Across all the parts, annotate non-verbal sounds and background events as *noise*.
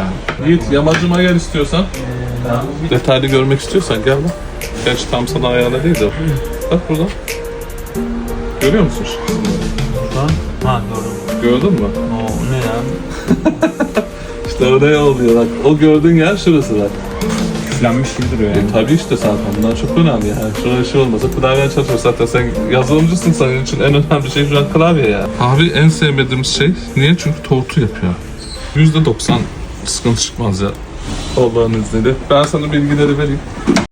yani. Yiğit yamacıma gel istiyorsan. Detaylı görmek istiyorsan gel bak. Gerçi tam sana ayağına değil de. Bak burada. Görüyor musun? şu an? Ha doğru. Gördün mü? O ne ya? *laughs* İşte oraya oluyor bak. O gördüğün yer şurası bak. Küflenmiş gibi duruyor E, tabii işte zaten bunlar çok önemli yani. Şurada şey olmasa klavyen çalışıyor zaten sen yazılımcısın senin için en önemli şey şu an klavye ya. Abi en sevmediğimiz şey niye? Çünkü tortu yapıyor. %90 sıkıntı çıkmaz ya. Allah'ın izniyle. Ben sana bilgileri vereyim.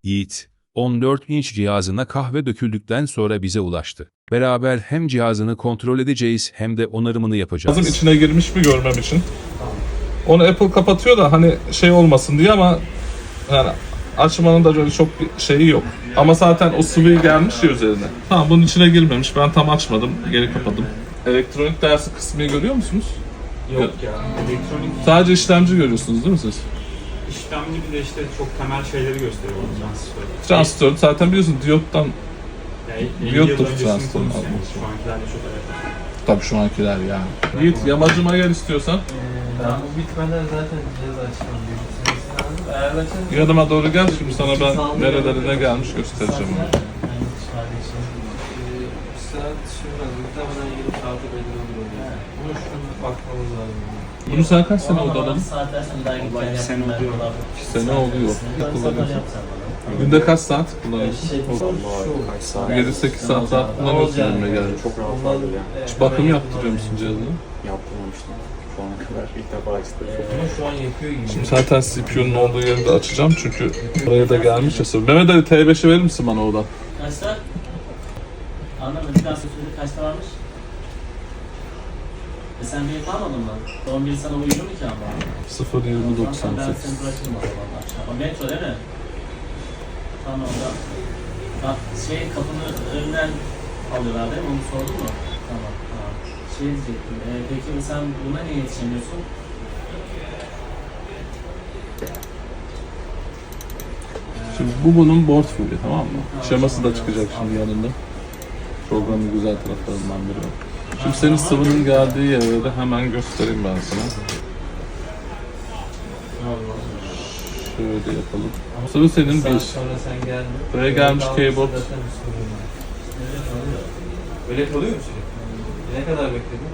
Yiğit, 14 inç cihazına kahve döküldükten sonra bize ulaştı. Beraber hem cihazını kontrol edeceğiz hem de onarımını yapacağız. Cihazın içine girmiş mi görmem için. Onu Apple kapatıyor da hani şey olmasın diye ama yani açmanın da öyle çok bir şeyi yok. Ama zaten o sıvı gelmiş ya üzerine. Tamam bunun içine girmemiş. Ben tam açmadım. Geri kapadım. Elektronik dersi kısmını görüyor musunuz? Yok ya. Elektronik Sadece işlemci görüyorsunuz değil mi siz? işlemci bir de işte çok temel şeyleri gösteriyor bu transistör. Transistör zaten biliyorsun diyottan Yani 50 Diyot yıl transistör almış. Şu ankilerle çok alakalı. tabii şu ankiler ya. Yiğit yamacıma gel istiyorsan. Ben bu bitmeden zaten cihaz açmam. Bilgisini lazım. Eğer açarım. Yanıma doğru gel şimdi sana ben nerelerine gelmiş göstereceğim. onu. Bir saat sürmez. Muhtemelen gelip takip edilir olur. Bunu şunu bakmamız lazım. Bunu sen kaç sene oldu alalım? Saatler sonra daha Vallahi gel bir sene oluyor. Sene oluyor. Kullanıyorsun. Günde kaç saat kullanıyorsun? Şey, şu. 7-8 saat daha kullanıyorsun önüme geldi. Çok rahat Ondan, vardı ya. e, Hiç bakım yaptırıyor musun cihazını? Yaptırmamıştım. Şu ana kadar ilk defa istedim. Gibi. Şimdi zaten CPU'nun olduğu yeri de açacağım çünkü oraya da gelmiş ya. soru. Mehmet Ali T5'i verir misin bana oradan? Kaçta? Anlamadım. Bir daha sözü kaçta varmış? E sen bir almadın mı? Son bir sana uyuyor mu ki ama? 0.2098. Ben seni bırakayım o zaman akşam. Metro değil mi? Tamam da. Bak şey kapının önünden alıyorlar değil mi? Onu sordun mu? Tamam tamam. Şey diyecektim. E, peki sen buna niye yetişemiyorsun? Şimdi bu bunun board fullü tamam mı? Şeması da çıkacak şimdi yanında. Programın güzel taraflarından biri. Şimdi senin sıvının geldiği yere de hemen göstereyim ben sana. Şöyle yapalım. Sıvı senin bir. geldin. Buraya gelmiş keyboard. zaten bir sorun var. Öyle kalıyor mu sürekli? Ne kadar bekledin?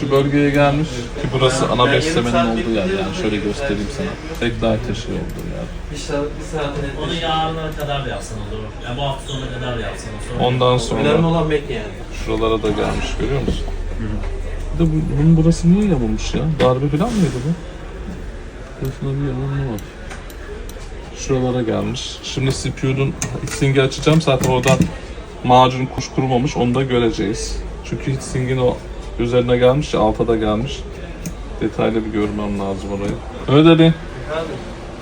Şu bölgeye gelmiş ki burası ana beslemenin olduğu yer yani şöyle göstereyim sana. Tek daha taşı olduğu yer. Bir saat, bir saat Onu netleşti. yarına kadar da yapsan olur. Ya bu hafta sonuna kadar da yapsan olur. Ondan Önemli sonra olan bek yani. şuralara da gelmiş görüyor musun? Bir de bu, bunun burası niye yamulmuş ya? Darbe falan mıydı bu? Burasında bir yamulma var. Şuralara gelmiş. Şimdi CPU'nun heatsink'i açacağım. Zaten oradan macun kuş kurumamış. Onu da göreceğiz. Çünkü heatsink'in o üzerine gelmiş ya alta da gelmiş. Detaylı bir görmem lazım orayı. Öyle Ali.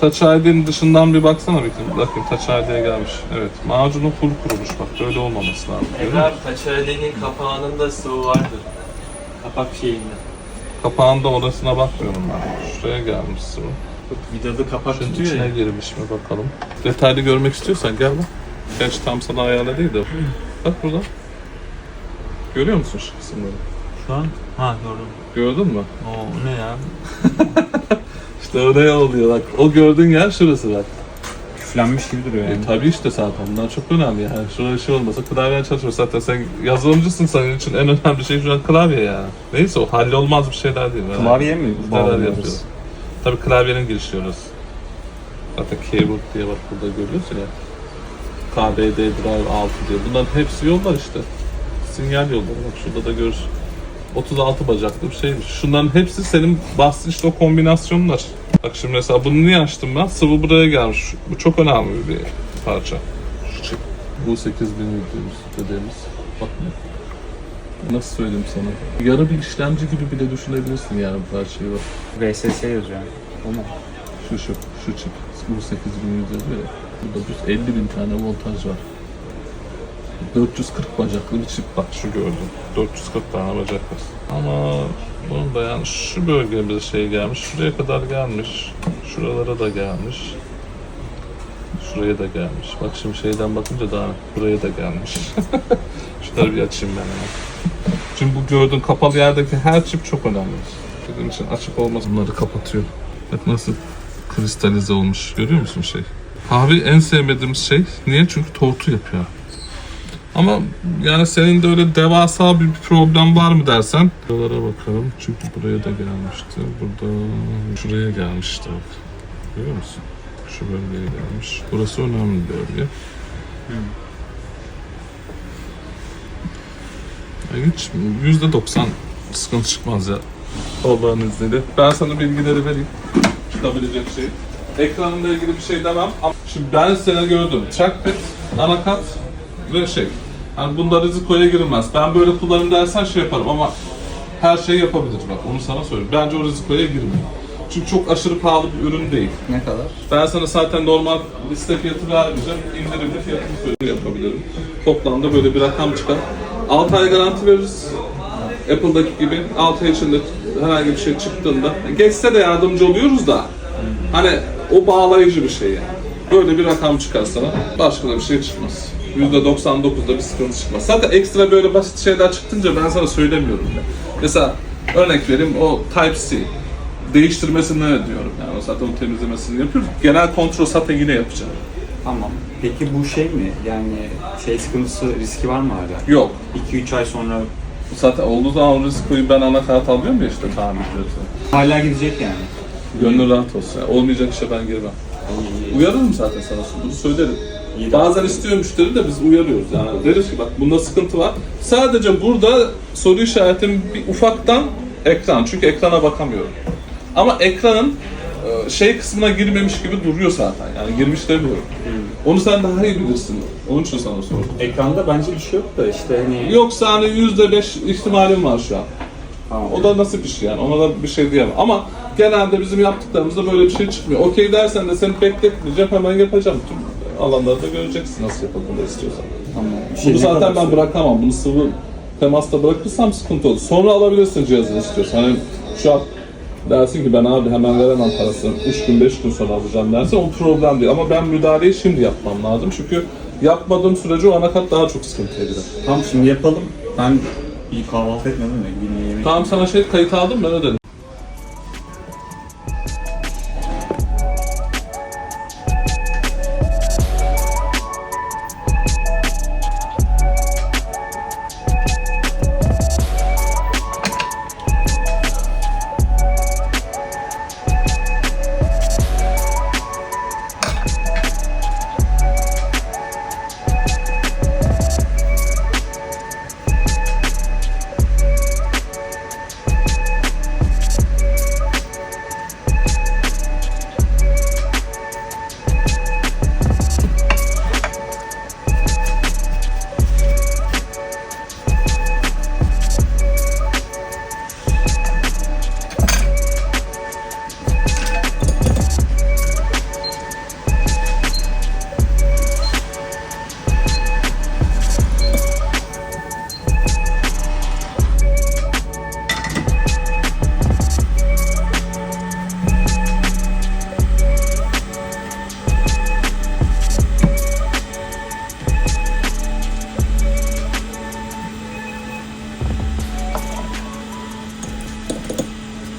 Touch ID'nin dışından bir baksana bir bakayım Touch ID'ye gelmiş. Evet macunu full kurumuş bak böyle olmaması lazım. musun? Tekrar Taçare'nin kapağının sıvı vardı. Kapak şeyinde. Kapağında orasına bakmıyorum ben. Şuraya gelmiş sıvı. Vidalı kapak Şunun tutuyor içine ya. girmiş mi bakalım. Detaylı görmek istiyorsan gel bak. Gerçi tam sana ayağına değil de. Bak burada. Görüyor musun şu kısımları? Şu an? Ha doğru. Gördün mü? O ne ya? *laughs* İşte oraya oluyor bak. O gördüğün yer şurası bak. Küflenmiş gibi duruyor E, yani. tabii işte zaten bunlar çok önemli yani. Şurada şey olmasa klavyen çalışıyor. Zaten sen yazılımcısın senin için en önemli şey şu an klavye yani. Neyse o hallolmaz bir şeyler değil. merak Klavye mi bağlıyoruz? yapıyoruz? Tabii klavyenin girişi orası. Zaten keyboard diye bak burada görüyorsun ya. KBD Drive 6 diye. Bunların hepsi yollar işte. Sinyal yolları bak şurada da görürsün. 36 bacaklı bir şeymiş. Şunların hepsi senin bastığın işte o kombinasyonlar. Bak şimdi mesela bunu niye açtım ben? Sıvı buraya gelmiş. Bu çok önemli bir parça. Şu çip. Bu 8000 dediğimiz, dediğimiz. Bak Nasıl söyleyeyim sana? Yarı bir işlemci gibi bile düşünebilirsin yani bu parçayı bak. VSS yazıyor yani. O mu? Şu şu, şu çip. Bu 8100 yazıyor ya. Burada düz 50 bin tane voltaj var. 440 bacaklı bir çip bak şu gördüm. 440 tane bacak var. Ama bunun da yani şu bölgemize şey gelmiş. Şuraya kadar gelmiş. Şuralara da gelmiş. Şuraya da gelmiş. Bak şimdi şeyden bakınca daha buraya da gelmiş. *laughs* Şunları bir açayım ben hemen. Şimdi bu gördüğün kapalı yerdeki her çip çok önemli. Bizim için açık olmaz. Bunları kapatıyor. Bak nasıl kristalize olmuş. Görüyor musun şey? Kahve en sevmediğimiz şey. Niye? Çünkü tortu yapıyor. Ama yani senin de öyle devasa bir problem var mı dersen. Buralara bakalım. Çünkü buraya da gelmişti. Burada şuraya gelmişti. Görüyor musun? Şu bölgeye gelmiş. Burası önemli bir bölge. Yani hiç yüzde doksan sıkıntı çıkmaz ya. Allah'ın izniyle. Ben sana bilgileri vereyim. Çıkabilecek şey. Ekranımla ilgili bir şey demem şimdi ben seni gördüm. Trackpad, anakart ve şey. Yani bunda rizikoya girilmez. Ben böyle kullanayım dersen şey yaparım ama her şeyi yapabilir bak onu sana söyleyeyim. Bence o rizikoya girme. Çünkü çok aşırı pahalı bir ürün değil. Ne kadar? Ben sana zaten normal liste fiyatı vermeyeceğim. İndirimli fiyatını söyle yapabilirim. Toplamda böyle bir rakam çıkar. 6 ay garanti veririz. Apple'daki gibi 6 ay içinde herhangi bir şey çıktığında geçse de yardımcı oluyoruz da hani o bağlayıcı bir şey yani. Böyle bir rakam çıkar sana. Başka da bir şey çıkmaz. %99'da bir sıkıntı çıkmaz. Zaten ekstra böyle basit şeyler çıktınca ben sana söylemiyorum bile. Mesela örnek vereyim o Type-C değiştirmesini diyorum yani o zaten o temizlemesini yapıyoruz. Genel kontrol zaten yine yapacağım. Tamam. Peki bu şey mi? Yani şey sıkıntısı riski var mı hala? Yok. 2-3 ay sonra Zaten olduğu zaman o riskoyu ben anakart alıyorum ya işte tamir ücreti. hala gidecek yani. Gönlün rahat olsun. Yani olmayacak işe ben girmem. Uyarırım zaten sana bunu söylerim. Bazen istiyor müşteri de biz uyarıyoruz yani. Deriz ki bak bunda sıkıntı var. Sadece burada soru işaretim bir ufaktan ekran. Çünkü ekrana bakamıyorum. Ama ekranın e, şey kısmına girmemiş gibi duruyor zaten. Yani girmiş demiyorum. Onu sen daha iyi bilirsin. Onun için sana sordum. Ekranda bence bir şey yok da işte hani... Yoksa hani yüzde beş ihtimalim var şu an. Tamam. O da nasıl bir şey yani ona da bir şey diyemem. Ama genelde bizim yaptıklarımızda böyle bir şey çıkmıyor. Okey dersen de seni bekletmeyeceğim hemen yapacağım. Tüm alanlarda göreceksin nasıl yapıldığını istiyorsan. Tamam. Bir Bunu zaten ben bırakamam. Bunu sıvı temasta bırakırsam sıkıntı olur. Sonra alabilirsin cihazını istiyorsan. Hani şu an dersin ki ben abi hemen veremem parasını. 3 gün 5 gün sonra alacağım dersen o problem değil. Ama ben müdahaleyi şimdi yapmam lazım. Çünkü yapmadığım sürece o anakat daha çok sıkıntıya girer. Tamam şimdi yapalım. Ben bir kahvaltı etmedim de yemek. Tamam sana şey kayıt aldım ben ödedim.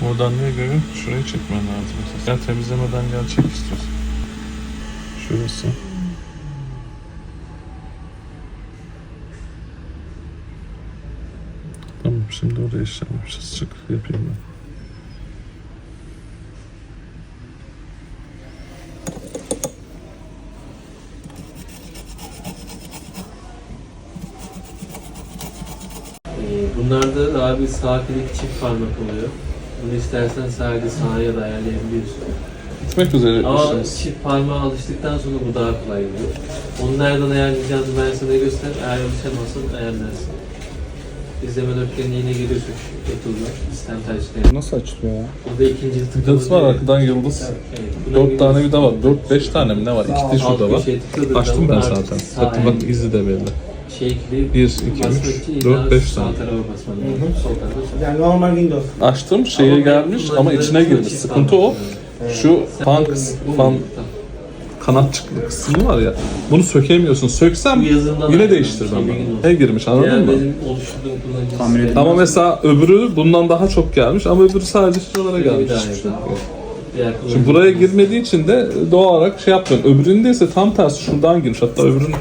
Ne görüyorsun? Şurayı çekmen lazım. Sen temizlemeden gel çek istiyorsan. Şurası. Tamam şimdi oraya işlem yapacağız. Çık yapayım ben. Bunlarda da abi sağ klik çift parmak oluyor. Bunu istersen sadece sağa ya da ayarlayabiliyorsun. Gitmek üzere Ama işimiz. çift parmağa alıştıktan sonra bu daha kolay oluyor. Onu nereden ayarlayacağını ben sana göster. Eğer alışamazsan ayarlarsın. İzleme dörtgenine yine giriyorsun şu oturma. Sistem tercihleri. Nasıl açılıyor ya? Burada ikinci tıklama. Yıldız var arkadan yıldız. Evet, buna Dört tane giriyorsun. vida var. Dört beş tane mi ne var? İki de şurada var. köşeye Açtım ben artık zaten. sağ Bakın bak izi de belli. Gibi Bir, iki, basmak üç, için dört, illa beş Sağ tane. tarafa basman lazım. Sol tarafa. Yani normal Windows. Açtım şeye Ama gelmiş ama kullanıcıların içine çoğu girmiş. çift Sıkıntı o. Şu Sen fan, kıs- bu- fan Tamam. kanatçıklı kısmı var ya. Bunu sökemiyorsun. Söksem Bu yazılımdan yine ayrı. değiştirmem. Şey, ben. bilgin olsun. Ne girmiş anladın Yani mı? benim oluşturduğum kullanıcı Tahmin sistemi- edemem. Ama mesela öbürü bundan daha çok gelmiş ama öbürü sadece şuralara Böyle bir gelmiş. daha şey Şimdi buraya girmediği için de doğal olarak şey yapmıyorum. Öbüründe ise tam tersi şuradan girmiş. Hatta öbürün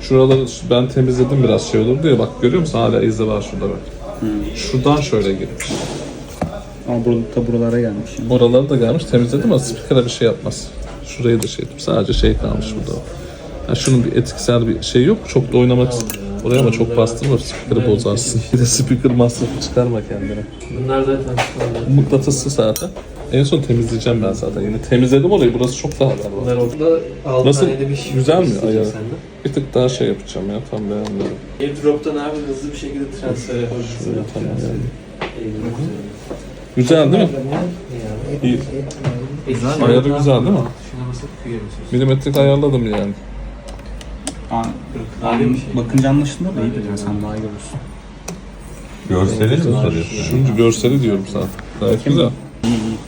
şuraları ben temizledim biraz şey olur diye bak görüyor musun hala izi var şurada bak. Şuradan şöyle girmiş. Ama burada da buralara gelmiş. Yani. Oraları da gelmiş temizledim ama speaker'a bir şey yapmaz. Şurayı da şey ettim. Sadece şey kalmış burada. Yani şunun bir etkisel bir şey yok. Çok da oynamak Oraya ama çok bastırma speaker'ı bozarsın. *laughs* Bir de speaker masrafı çıkarma kendine. Bunlar zaten. Mıknatıslı zaten. En son temizleyeceğim ben zaten. Yine temizledim orayı. Burası çok daha berbat. Bunlar orada 6 Nasıl? tane de bir şey Güzel mi ayağı? Bir tık daha şey yapacağım ya tam beğenmedim. Airdrop'tan abi hızlı bir şekilde transfer yapabilirsin. Şöyle tamam yani. Güzel değil mi? İyi. ya? Ayarı güzel değil mi? Şuna basıp. Milimetrik ayarladım yani. Bir şey. bakınca anlaşılır da iyidir ya sen daha iyi görürsün. Görseli mi soruyorsun? Şunun görseli diyorum sana. Gayet güzel. İyi iyi.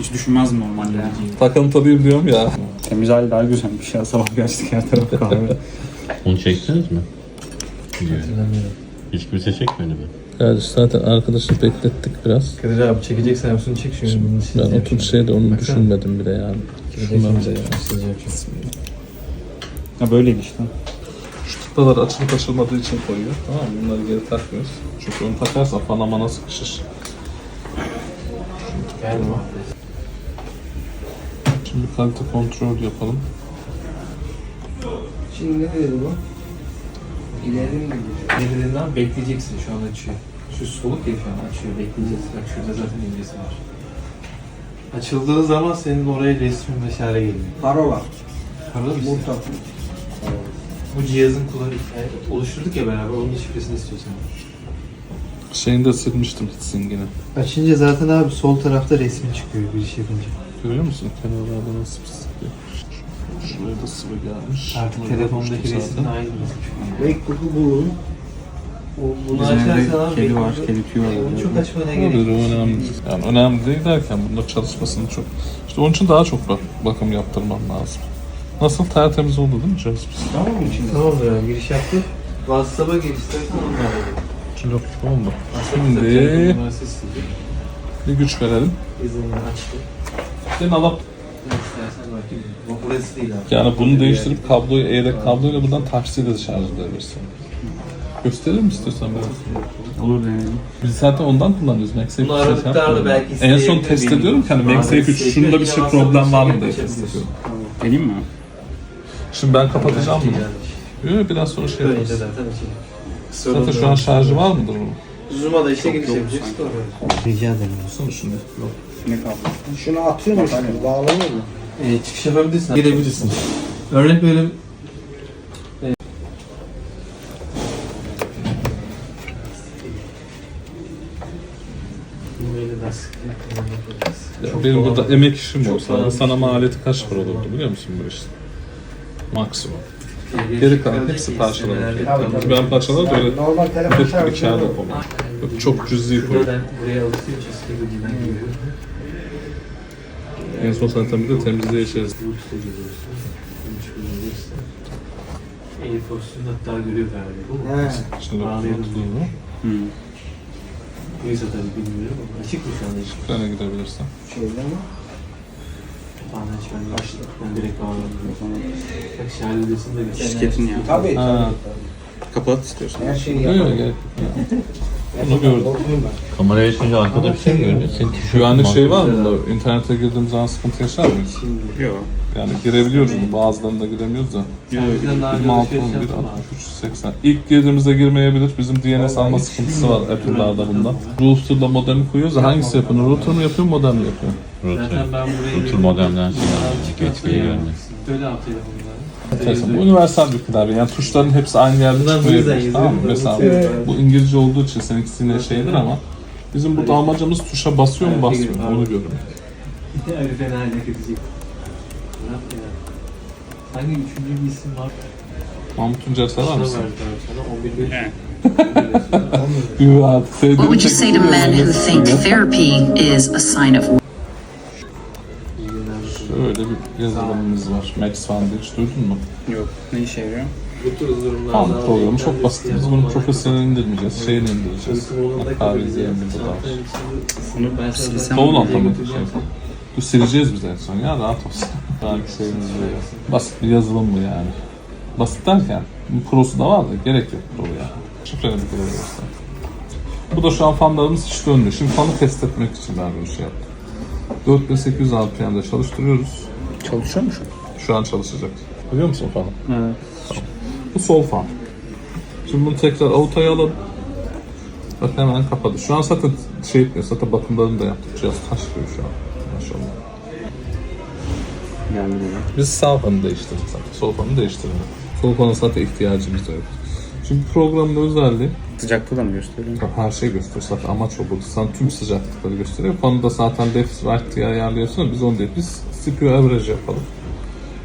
Hiç düşünmezdim normalde ya. Takıntılıyım diyorum ya. Temiz hali daha güzelmiş ya. Sabah geçtik her taraf kahve. *laughs* Onu çektiniz mi? Videoyu. Hiç kimse çekmedi mi? Yani zaten arkadaşı beklettik biraz. Kadir abi çekeceksen Samsun çek için. Ben o tür şeyde onu düşünmedim bile yani. Düşünmem de yani. ya böyleydi işte. Şu tıklalar açılıp açılmadığı için koyuyor. Tamam mı? Bunları geri takmıyoruz. Çünkü onu takarsan fana mana sıkışır. Geldi mi? Şimdi kalite kontrol yapalım. Şimdi ne dedi bu? İleri mi gidiyor? Nedeninden bekleyeceksin şu an açıyor. Şu soluk ya şu an açıyor. Bekleyeceğiz. Bak şurada zaten imgesi var. Açıldığı zaman senin oraya resmin meşale geliyor. Parola. Anladın mı? Burada. Bu cihazın kullanı yani oluşturduk ya beraber onun da şifresini istiyorsan. Şeyini de silmiştim hitsingini. Açınca zaten abi sol tarafta resmin çıkıyor giriş yapınca. Görüyor musun? Kenarlarda nasıl pislik Şuraya da sıvı gelmiş. Artık telefondaki resim aynı resim çıkıyor. Mektup'u bulun. O- Bunu Bizim evde abi kedi var, kedi tüyü var. Onu çok açmana gerek yok. önemli değil. Yani önemli değil derken bunda çalışmasını çok... İşte onun için daha çok bak, bakım yaptırmam lazım. Nasıl tertemiz oldu değil mi Cihaz? Tamam mı şimdi? Tamamdır abi giriş yaptık. WhatsApp'a gir istersen onu da alalım. Yok, oldu. Şimdi-. Bir güç verelim. İzinini açtı. İstersen. Bu burası değil abi. yani bunu değiştirip kabloyu eğerek kabloyla buradan Type-C de şarj edebilirsin. Gösterir mi istiyorsan biraz? Olur deneyelim. Biz zaten ondan kullanıyoruz. MagSafe Bunu bir şey aradıklarla yapmıyorum. belki En son isteyebilir test miyim? ediyorum ki hani Bazen MagSafe 3 isteyebilir, şunda bir şey problem var mı diye test ediyorum. Geleyim mi? Şimdi ben kapatacağım bunu. Yok biraz sonra şey yaparız. zaten açayım. Zaten şu an şarjı var mıdır bunun? Zoom'a da işte giriş yapacaksın. Rica ederim. Baksana şunu. Yok. Ne kaldı? Şunu atıyor musun? Bağlanıyor mu? Ee, çıkış yapabilirsin. Girebilirsin. Örnek verim. Ya benim burada emek işim Çok olsa sana maliyeti kaç para olurdu biliyor musun bu işin? Maksimum. Geri kalan hepsi parçalanır. Tabii, Ben parçalar da öyle Normal telefon hep bir kağıda koyuyorum. Çok cüzi koyuyorum. Buradan buraya alıştığı için geliyor. En son bir geliyorsun. Üç kullanabilirsin. Air pozisyonu hatta görüyor galiba. He. Şimdi Bağlayalım. kontrolü. Hmm. Neyse tabii bilmiyorum ama açık mı şu anda hiç? Şuraya gidebilirsin. Şeyden mi? Bana hiç ben açtım. Ben direkt bağladım. Bak şerlidesin de. Şirketin ya. Tabii tabii. Kapat istiyorsan. Her şeyi Yok yok *laughs* yok. Gerçekten gördüm. Kameraya açınca arkada bir şey görünüyor? Senin Güvenlik şey var mı da internete girdiğimiz zaman sıkıntı yaşar mıyız? Yok. Yani girebiliyoruz mu? Bazılarında giremiyoruz da. Bizden daha önce 26, alışveriş 11, yaptın mı 63, 80. İlk girdiğimizde girmeyebilir. Bizim DNS alma sıkıntısı var Apple'larda bunda. Router'la modemi koyuyoruz. da Hangisi yapıyor? Router mu yapıyor, modem mi yapıyor? Zaten ben buraya Router modemden şey Çıkıyor, etkiye gelmez. Böyle al telefonları. Enteresan. Bu universal bir klavye. Yani tuşların hepsi aynı yerde çıkıyor. Tamam mı? Mesela Evet. bu İngilizce olduğu için seninkisi yine şeydir ama bizim burada amacımız tuşa basıyor mu basmıyor mu onu görmek. Yani fena haline gidecek. Ne yap ya? Hangi üçüncü bir isim var? Mahmut Tuncer sever misin? sana 11 bin. He. *laughs* Yok artık sevdiğim What would you say to men who think therapy is a sign of Şöyle bir yazılımımız var. Max Fund hiç duydun mu? Yok. Ne işe yarıyor? Bu abi programı çok basit. Biz bunu profesyonel indirmeyeceğiz. Şeyini indireceğiz. Uyku modundaki Kahve bir izleyen bir çantanın bu da var. Bunu ben silsem bir anlamı götüreceğim. şey. Dur sileceğiz biz en son ya rahat olsun. Belki şeyimiz böyle. Basit bir yazılım bu yani. Basit derken bu prosu da var da gerek yok pro yani. Şifreni bir göster. Bu da şu an fanlarımız hiç dönmüyor. Şimdi fanı test etmek için ben böyle şey yaptım. 4800 RPM'de çalıştırıyoruz. Çalışıyor mu şu an? Şu an çalışacak. Biliyor musun fanı? Evet. Bu sol fan. Şimdi bunu tekrar avutoya alalım. Bak hemen kapadı. Şu an zaten şey etmiyor. Zaten bakımlarını da yaptık. Cihaz taş gibi şu an. Maşallah. Yani. Biz sağ fanı değiştirdik zaten. Sol fanı değiştirmedik. Sol fanı zaten ihtiyacımız da yok. Şimdi programın özelliği Sıcaklığı da mı gösteriyor? her şey gösteriyor zaten amaç o burada. Sen tüm sıcaklıkları gösteriyor. Fanı da zaten left right diye ayarlıyorsun. Biz onu değil. Biz CPU average yapalım.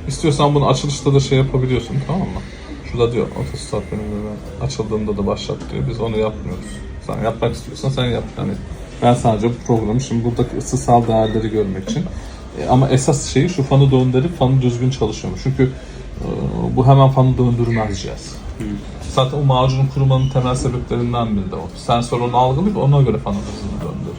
İstiyorsan bunu açılışta da şey yapabiliyorsun tamam mı? Şurada diyor otostart menüleri açıldığında da başlat diyor. Biz onu yapmıyoruz. Sen yapmak istiyorsan sen yap. Yani ben sadece bu programı şimdi buradaki ısısal değerleri görmek için. E, ama esas şeyi şu fanı döndürüp fanı düzgün çalışıyor mu? Çünkü e, bu hemen fanı döndürmez cihaz. Zaten o macunun kurumanın temel sebeplerinden biri de o. Sensör onu algılayıp ona göre fanın hızını döndürür.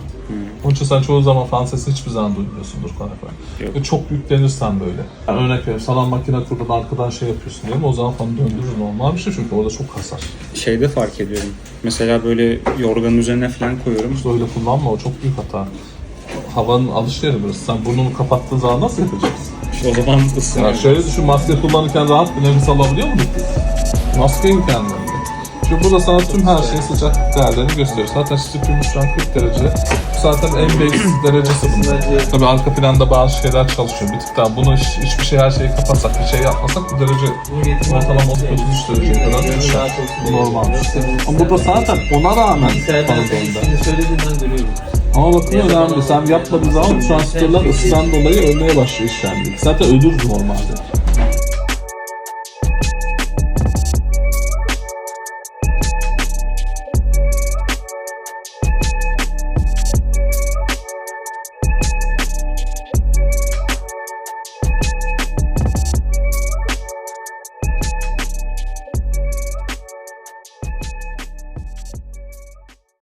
Onun için sen çoğu zaman fan sesini hiçbir zaman duymuyorsundur konakla. Ve çok yüklenirsen böyle. Yani örnek veriyorum salon makine kurdun arkadan şey yapıyorsun diye o zaman fanı döndürür normal bir şey çünkü orada çok hasar. Şeyde fark ediyorum. Mesela böyle yorganın üzerine falan koyuyorum. İşte öyle kullanma o çok büyük hata. Havanın alış yeri burası. Sen burnunu kapattığın zaman nasıl yapacaksın? O zaman ısınıyor. Ya şöyle düşün maske kullanırken rahat bir nefes alabiliyor musun? Maske imkanlarında. Şimdi burada sana tüm her şeyin sıcak değerlerini gösteriyor. Zaten stüdyomuz şu an 40 derece. Zaten en basic *clears throat* derecesi bunun. Tabii arka planda bazı şeyler çalışıyor. Bir tık daha bunu hiç, hiçbir şey her şeyi kapatsak, bir şey yapmasak bu derece ortalama 33 dereceye kadar düşer. Bu normal. Ama burada zaten ona rağmen bana söylediğinden görüyorum. Ama bakın önemli. Sen yapmadığın zaman transistörler ısıdan dolayı ölmeye başlıyor işlemci. Zaten ölür normalde.